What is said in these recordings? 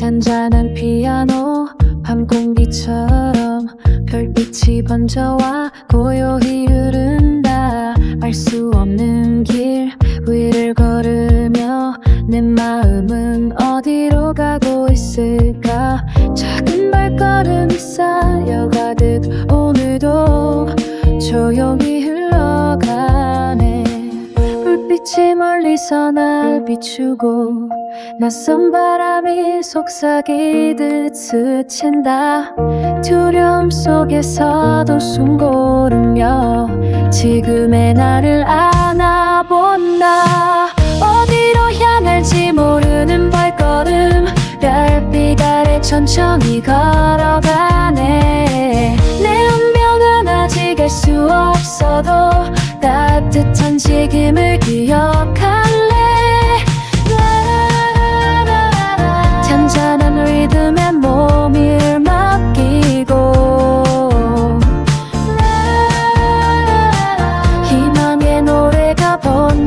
잔잔한 피아노 밤 공기처럼 별빛이 번져와 고요히 흐른다. 알 수 없는 길 위를 걸으며 내 마음 날 비추고 낯선 바람이 속삭이듯 스친다. 두려움 속에서도 숨 고르며 지금의 나를 안아본다. 어디로 향할지 모르는 발걸음 별빛 아래 천천히 걸어가네. 내 운명은 아직 알 수 없어도 따뜻한 지금을 기억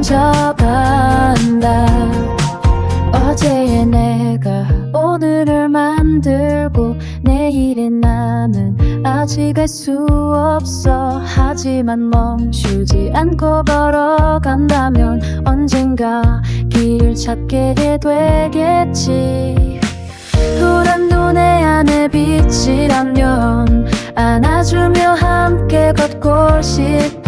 번져간다. 어제의 내가 오늘을 만들고 내일의 나는 아직 알 수 없어. 하지만 멈추지 않고 걸어간다면 언젠가 길을 찾게 되겠지. 푸른 눈의 안에 빛이라면 안아주며 함께 걷고 별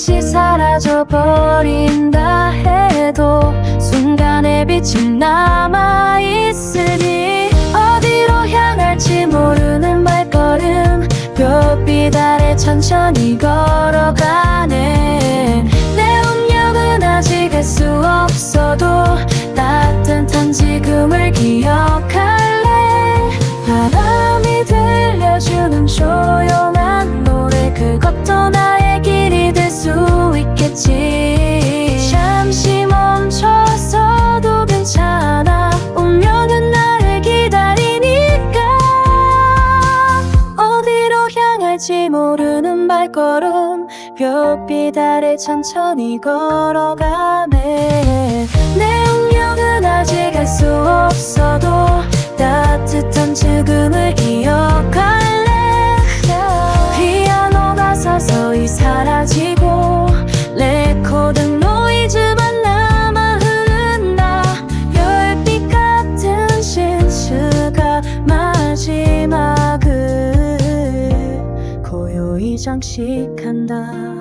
빛이 사라져버린다 해도 순간의 빛이 남아있으니 어디로 향할지 모르는 발걸음 별빛 아래 천천히 걸어가네 향할지 모르는 발걸음 별빛 아래 천천히 걸어가네. 내 운명은 아직 알 수 없어 마지막을 고요히 장식한다